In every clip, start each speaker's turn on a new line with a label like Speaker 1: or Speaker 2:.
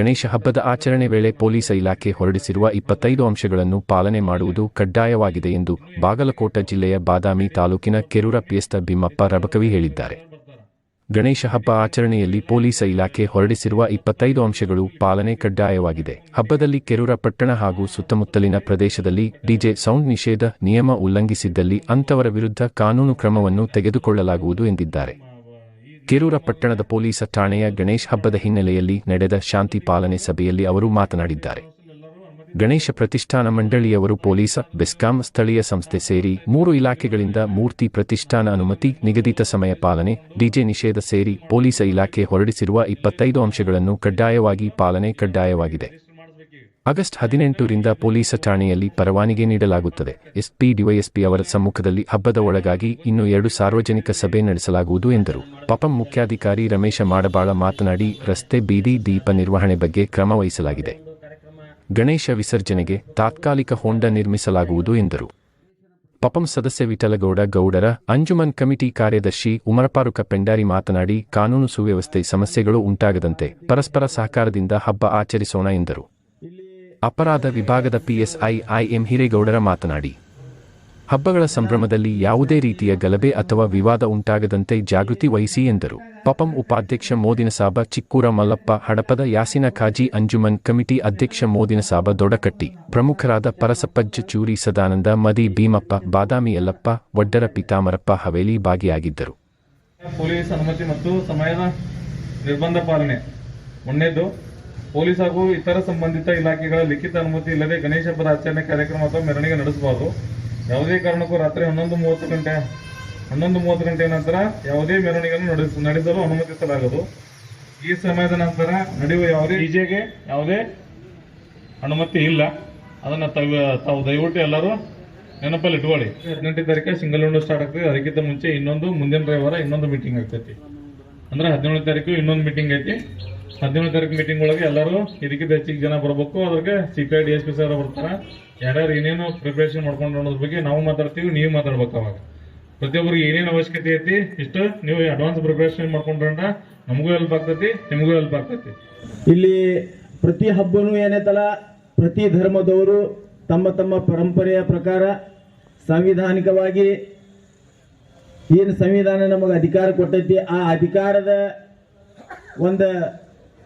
Speaker 1: ಗಣೇಶ ಹಬ್ಬದ ಆಚರಣೆ ವೇಳೆ ಪೊಲೀಸ್ ಇಲಾಖೆ ಹೊರಡಿಸಿರುವ ಇಪ್ಪತ್ತೈದು ಅಂಶಗಳನ್ನು ಪಾಲನೆ ಮಾಡುವುದು ಕಡ್ಡಾಯವಾಗಿದೆ ಎಂದು ಬಾಗಲಕೋಟ ಜಿಲ್ಲೆಯ ಬಾದಾಮಿ ತಾಲೂಕಿನ ಕೆರೂರ ಪಿಯಸ್ತ ಭೀಮಪ್ಪ ರಬಕವಿ ಹೇಳಿದ್ದಾರೆ. ಗಣೇಶ ಹಬ್ಬ ಆಚರಣೆಯಲ್ಲಿ ಪೊಲೀಸ್ ಇಲಾಖೆ ಹೊರಡಿಸಿರುವ ಇಪ್ಪತ್ತೈದು ಅಂಶಗಳು ಪಾಲನೆ ಕಡ್ಡಾಯವಾಗಿದೆ. ಹಬ್ಬದಲ್ಲಿ ಕೆರೂರ ಪಟ್ಟಣ ಹಾಗೂ ಸುತ್ತಮುತ್ತಲಿನ ಪ್ರದೇಶದಲ್ಲಿ ಡಿಜೆ ಸೌಂಡ್ ನಿಷೇಧ, ನಿಯಮ ಉಲ್ಲಂಘಿಸಿದ್ದಲ್ಲಿ ಅಂತವರ ವಿರುದ್ಧ ಕಾನೂನು ಕ್ರಮವನ್ನು ತೆಗೆದುಕೊಳ್ಳಲಾಗುವುದು ಎಂದಿದ್ದಾರೆ. ಕೆರೂರ ಪಟ್ಟಣದ ಪೊಲೀಸ ಠಾಣೆಯ ಗಣೇಶ್ ಹಬ್ಬದ ಹಿನ್ನೆಲೆಯಲ್ಲಿ ನಡೆದ ಶಾಂತಿ ಪಾಲನೆ ಸಭೆಯಲ್ಲಿ ಅವರು ಮಾತನಾಡಿದ್ದಾರೆ. ಗಣೇಶ ಪ್ರತಿಷ್ಠಾನ ಮಂಡಳಿಯವರು ಪೊಲೀಸ, ಬೆಸ್ಕಾಂ ಸ್ಥಳೀಯ ಸಂಸ್ಥೆ ಸೇರಿ ಮೂರು ಇಲಾಖೆಗಳಿಂದ ಮೂರ್ತಿ ಪ್ರತಿಷ್ಠಾನ ಅನುಮತಿ, ನಿಗದಿತ ಸಮಯ ಪಾಲನೆ, ಡಿಜೆ ನಿಷೇಧ ಸೇರಿ ಪೊಲೀಸ ಇಲಾಖೆ ಹೊರಡಿಸಿರುವ ಇಪ್ಪತ್ತೈದು ಅಂಶಗಳನ್ನು ಕಡ್ಡಾಯವಾಗಿ ಪಾಲನೆ ಕಡ್ಡಾಯವಾಗಿದೆ. ಆಗಸ್ಟ್ ಹದಿನೆಂಟರಿಂದ ಪೊಲೀಸ್ ಠಾಣೆಯಲ್ಲಿ ಪರವಾನಿಗೆ ನೀಡಲಾಗುತ್ತದೆ. ಎಸ್ಪಿ ಡಿವೈಎಸ್ಪಿ ಅವರ ಸಮ್ಮುಖದಲ್ಲಿ ಹಬ್ಬದ ಒಳಗಾಗಿ ಇನ್ನು ಎರಡು ಸಾರ್ವಜನಿಕ ಸಭೆ ನಡೆಸಲಾಗುವುದು ಎಂದರು. ಪಪಂ ಮುಖ್ಯಾಧಿಕಾರಿ ರಮೇಶ ಮಾಡಬಾಳ ಮಾತನಾಡಿ, ರಸ್ತೆ ಬೀದಿ ದೀಪ ನಿರ್ವಹಣೆ ಬಗ್ಗೆ ಕ್ರಮ ವಹಿಸಲಾಗಿದೆ. ಗಣೇಶ ವಿಸರ್ಜನೆಗೆ ತಾತ್ಕಾಲಿಕ ಹೊಂಡ ನಿರ್ಮಿಸಲಾಗುವುದು ಎಂದರು. ಪಪಂ ಸದಸ್ಯ ವಿಠಲಗೌಡ ಗೌಡರ ಅಂಜುಮನ್ ಕಮಿಟಿ ಕಾರ್ಯದರ್ಶಿ ಉಮರಪಾರುಕ ಪೆಂಡಾರಿ ಮಾತನಾಡಿ, ಕಾನೂನು ಸುವ್ಯವಸ್ಥೆ ಸಮಸ್ಯೆಗಳು ಉಂಟಾಗದಂತೆ ಪರಸ್ಪರ ಸಹಕಾರದಿಂದ ಹಬ್ಬ ಆಚರಿಸೋಣ ಎಂದರು. ಅಪರಾಧ ವಿಭಾಗದ ಪಿಎಸ್ಐ ಐಎಂ ಹಿರೇಗೌಡರ ಮಾತನಾಡಿ. ಹಬ್ಬಗಳ ಸಂಭ್ರಮದಲ್ಲಿ ಯಾವುದೇ ರೀತಿಯ ಗಲಭೆ ಅಥವಾ ವಿವಾದ ಉಂಟಾಗದಂತೆ ಜಾಗೃತಿ ವಹಿಸಿ ಎಂದರು. ಪಪಂ ಉಪಾಧ್ಯಕ್ಷ ಮೋದಿನಸಾಬ ಚಿಕ್ಕೂರ ಮಲ್ಲಪ್ಪ ಹಡಪದ ಯಾಸಿನ ಖಾಜಿ ಅಂಜುಮನ್ ಕಮಿಟಿ ಅಧ್ಯಕ್ಷ ಮೋದಿನಸಾಬ ದೊಡಕಟ್ಟಿ, ಪ್ರಮುಖರಾದ ಪರಸಪ್ಪಜ್ಜ ಚೂರಿ ಸದಾನಂದ, ಮದಿ ಭೀಮಪ್ಪ, ಬಾದಾಮಿ ಯಲ್ಲಪ್ಪ, ವಡ್ಡರ ಪಿತಾಮರಪ್ಪ ಹವೇಲಿ ಭಾಗಿಯಾಗಿದ್ದರು.
Speaker 2: ಪೊಲೀಸ್ ಅನುಮತಿ ಮತ್ತು ಸಮಯದ ನಿರ್ಬಂಧ ಪಾಲನೆ. ಪೊಲೀಸ್ ಹಾಗೂ ಇತರ ಸಂಬಂಧಿತ ಇಲಾಖೆಗಳ ಲಿಖಿತ ಅನುಮತಿ ಇಲ್ಲದೆ ಗಣೇಶ ಹಬ್ಬದ ಆಚರಣೆ ಕಾರ್ಯಕ್ರಮ ಅಥವಾ ಮೆರವಣಿಗೆ ನಡೆಸಬಾರದು. ಯಾವುದೇ ಕಾರಣಕ್ಕೂ ರಾತ್ರಿ ಹನ್ನೊಂದು ಮೂವತ್ತು ಗಂಟೆ ಹನ್ನೊಂದು ಮೂವತ್ತು ಗಂಟೆ ನಂತರ ಯಾವುದೇ ಮೆರವಣಿಗೆಯನ್ನು ನಡೆಸ ನಡೆಸಲು ಅನುಮತಿಸಲಾಗದು. ಈ ಸಮಯದ ನಂತರ ನಡೆಯುವ ಯಾವುದೇ ಡಿಜೆಗೆ ಯಾವುದೇ ಅನುಮತಿ ಇಲ್ಲ. ಅದನ್ನು ತಾವು ತಾವು ದಯವಿಟ್ಟು ಎಲ್ಲರೂ ನೆನಪಲ್ಲಿ ಇಟ್ಕೊಳ್ಳಿ. ಹದಿನೆಂಟನೇ ತಾರೀಕು ಸಿಂಗಲ್ ವಿಂಡೋ ಸ್ಟಾರ್ಟ್ ಆಗ್ತದೆ. ಅದಕ್ಕಿಂತ ಮುಂಚೆ ಇನ್ನೊಂದು ಮುಂದಿನ ರವಿವಾರ ಇನ್ನೊಂದು ಮೀಟಿಂಗ್ ಆಗ್ತೈತಿ. ಅಂದ್ರೆ ಹದಿನೇಳನೇ ತಾರೀಕು ಇನ್ನೊಂದು ಮೀಟಿಂಗ್ ಐತಿ. ಹದಿನೇಳನೇ ತಾರೀಕು ಮೀಟಿಂಗ್ ಒಳಗೆ ಎಲ್ಲರೂ ಇದಕ್ಕಿಂತ ಹೆಚ್ಚಿಗೆ ಜನ ಬರಬೇಕು. ಅದ್ರಿಗೆ C P I D S P sir ಬರ್ತಾರೆ. ಯಾರ್ಯಾರು ಏನೇನು ಪ್ರಿಪರೇಷನ್ ಮಾಡ್ಕೊಂಡು ಅನ್ನೋದ್ರ ಬಗ್ಗೆ ನಾವು ಮಾತಾಡ್ತೀವಿ, ನೀವು ಮಾತಾಡ್ಬೇಕು ಅವಾಗ. ಪ್ರತಿಯೊಬ್ಬರಿಗೆ ಏನೇನು ಅವಶ್ಯಕತೆ ಐತಿ, ಇಷ್ಟು, ನೀವು ಅಡ್ವಾನ್ಸ್ ಪ್ರಿಪರೇಷನ್ ಮಾಡ್ಕೊಂಡ್ರ ನಮಗೂ ಹೆಲ್ಪ್ ಆಗ್ತೈತಿ, ನಿಮಗೂ ಹೆಲ್ಪ್ ಆಗ್ತೈತಿ.
Speaker 3: ಇಲ್ಲಿ ಪ್ರತಿ ಹಬ್ಬನೂ ಏನೈತಲ್ಲ, ಪ್ರತಿ ಧರ್ಮದವರು ತಮ್ಮ ತಮ್ಮ ಪರಂಪರೆಯ ಪ್ರಕಾರ ಸಾಂವಿಧಾನಿಕವಾಗಿ ಏನು ಸಂವಿಧಾನ ನಮಗೆ ಅಧಿಕಾರ ಕೊಟ್ಟೈತಿ, ಆ ಅಧಿಕಾರದ ಒಂದು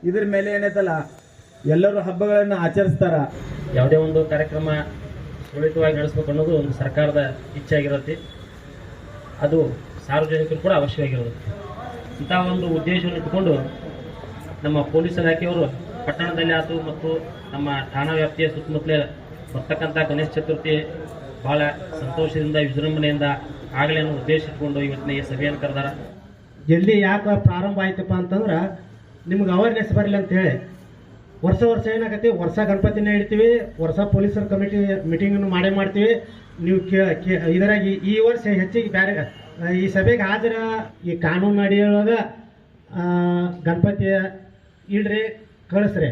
Speaker 3: ಇದ್ರ ಮೇಲೆ ಏನೈತಲ್ಲ ಎಲ್ಲರೂ ಹಬ್ಬಗಳನ್ನು ಆಚರಿಸ್ತಾರ.
Speaker 4: ಯಾವುದೇ ಒಂದು ಕಾರ್ಯಕ್ರಮ ಸುರಳಿತವಾಗಿ ನಡೆಸಬೇಕು ಅನ್ನೋದು ಒಂದು ಸರ್ಕಾರದ ಇಚ್ಛೆ ಆಗಿರುತ್ತೆ ಅದು ಸಾರ್ವಜನಿಕರು ಕೂಡ ಅವಶ್ಯವಾಗಿರುತ್ತೆ ಇಂಥ ಒಂದು ಉದ್ದೇಶವನ್ನು ಇಟ್ಟುಕೊಂಡು ನಮ್ಮ ಪೊಲೀಸ್ ಇಲಾಖೆಯವರು ಪಟ್ಟಣದಲ್ಲಿ ಆತು ಮತ್ತು ನಮ್ಮ ಠಾಣಾ ವ್ಯಾಪ್ತಿಯ ಸುತ್ತಮುತ್ತಲೇ ಬರ್ತಕ್ಕಂಥ ಗಣೇಶ ಚತುರ್ಥಿ ಭಾಳ ಸಂತೋಷದಿಂದ ವಿಜೃಂಭಣೆಯಿಂದ ಆಗಲೇ ಅನ್ನೋ ಉದ್ದೇಶ ಇಟ್ಕೊಂಡು ಇವತ್ತಿನ ಈ ಸಭೆಯನ್ನು ಕರೆದಾರ.
Speaker 5: ಎಲ್ಲಿ ಯಾಕೆ ಪ್ರಾರಂಭ ಆಯ್ತಪ್ಪ ಅಂತಂದ್ರೆ ನಿಮ್ಗೆ ಅವೇರ್ನೆಸ್ ಬರಲಿ ಅಂತ ಹೇಳಿ. ವರ್ಷ ವರ್ಷ ಏನಾಗತ್ತೆ? ವರ್ಷ ಗಣಪತಿನ ಇಡ್ತೀವಿ ವರ್ಷ ಪೊಲೀಸರ ಕಮಿಟಿ ಮೀಟಿಂಗನ್ನು ಮಾಡೇ ಮಾಡ್ತೀವಿ. ನೀವು ಇದರಾಗಿ ಈ ವರ್ಷ ಹೆಚ್ಚಿಗೆ ಬೇರೆ ಈ ಸಭೆಗೆ ಹಾಜರ ಈ ಕಾನೂನು ಅಡಿಯೊಳಗೆ ಗಣಪತಿ ಇಡ್ರಿ ಕಳಿಸ್ರಿ.